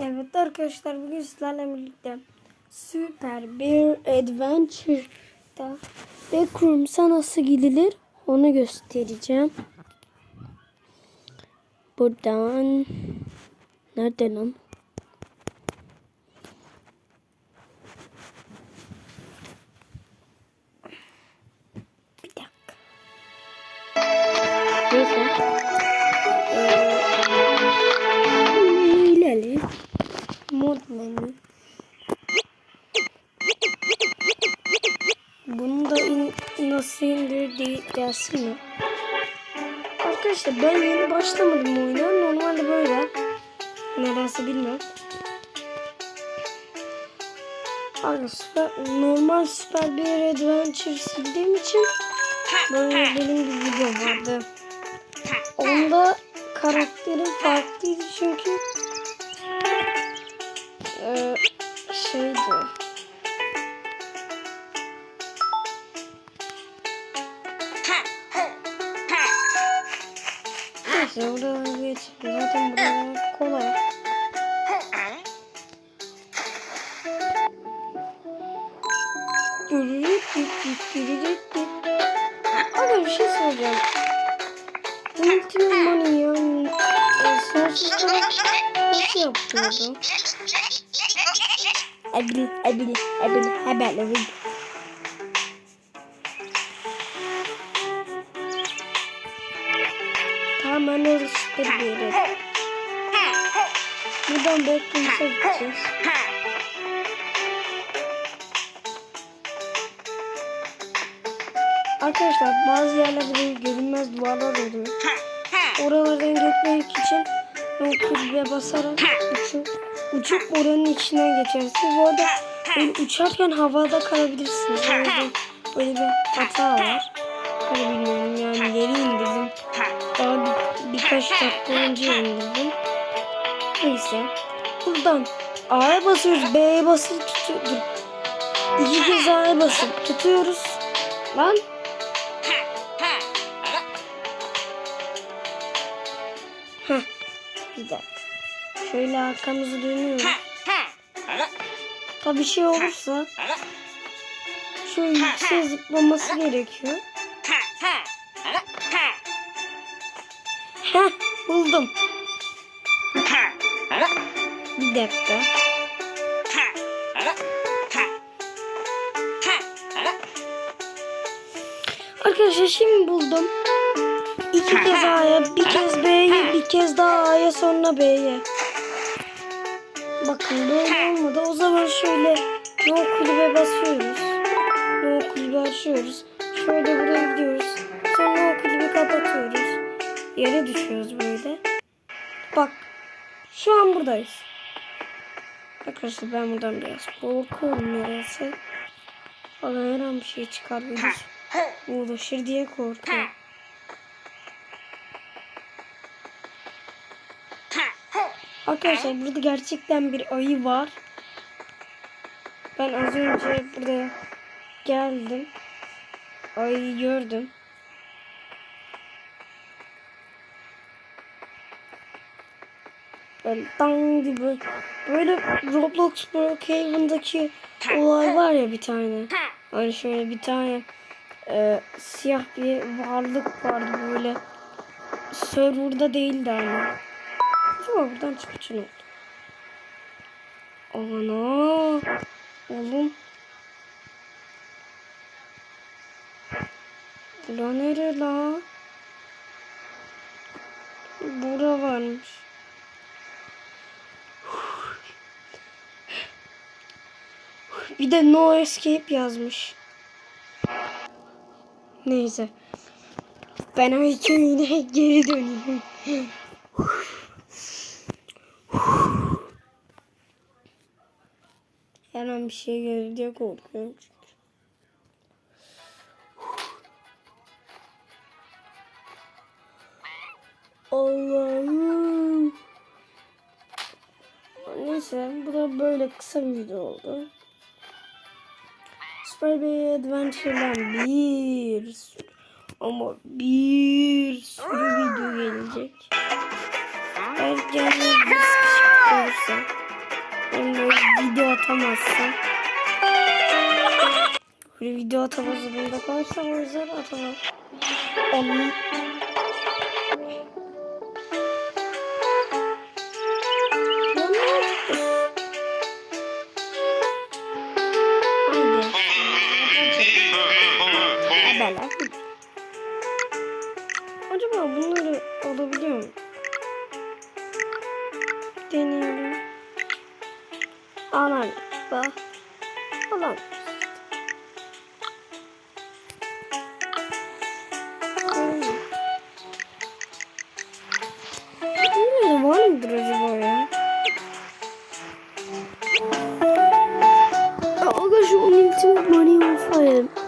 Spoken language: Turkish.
Evet arkadaşlar bugün sizlerle birlikte Super Bear Adventure'da Backrooms'a nasıl gidilir onu göstereceğim. Buradan nerede lan? Menü. Bunu da in, nasıl indir diye gelsin mi? Arkadaşlar ben yeni başlamadım oyuna. Normalde böyle. Nedense bilmiyorum. Süper, normal süper bir adventure sildiğim için böyle benim bir video vardı. Onda karakterim farklıydı çünkü Neyse buradan geçelim. Zaten buralar kolay. Aga bir şey soracağım. Ultimate Money yani e, sonsuz para nasıl yapıyordu? Ebil, ebil, ebil, hebel, ebil. Bir yere. Buradan Backrooms'a gideceğiz. Arkadaşlar bazı yerlerde görünmez duvarlar oluyor. Oralardan geçmek için kulübe basarak uçup, uçup oranın içinden geçersiniz. Bu arada böyle uçarken havada kalabilirsiniz. O yüzden bir hata var. Hani bilmiyorum yani yeri indirdim. Daha birkaç dakika önce indirdim. Neyse. Buradan A'ya basıyoruz. B'ye basıp tutuyoruz. İki kez A'ya basıp tutuyoruz. Lan Heh. Bir dakika. Şöyle arkamızı dönüyoruz. Tabi bir şey olursa şöyle yüksek zıplaması gerekiyor. Heh buldum. Bir dakika. Arkadaşlar şimdi buldum. İki kez A'ya, bir kez B'ye, bir kez daha A'ya sonra B'ye. Bakın böyle olmadı. O zaman şöyle no kulübe basıyoruz. No kulübe açıyoruz. Şöyle buraya gidiyoruz. Sonra no kulübü kapatıyoruz. Yere düşüyoruz böyle. Bak. Şu an buradayız. Arkadaşlar ben buradan biraz korkuyorum neresi. Valla her an bir şey çıkabilir. Uğraşır diye korkuyorum. Arkadaşlar burada gerçekten bir ayı var. Ben az önce buraya geldim. Ayıyı gördüm. Böyle dang gibi böyle Roblox Brookhaven'daki olay var ya bir tane. Hani şöyle bir tane e, siyah bir varlık vardı böyle. Server'da değildi ama. Acaba buradan çıkışı ne oldu? Ana. Oğlum. Bura nere la? Bura varmış. Bir de no escape yazmış. Neyse. Ben o hikayene geri döneyim. Her an bir şey gelir diye korkuyorum çünkü. Allah'ım. Neyse bu da böyle kısa bir video oldu. Bay Adventure'dan bir sürü ama bir sürü video gelecek. Eğer gelmeniz olursa video atamazsın. Böyle video atama zorunda kalırsam o yüzden atamam. Onun bunları alabiliyor muyum? Deneyelim. Aman bak. Alam. Bunları var acaba ya? Aga şu Ultimate Money on Fire.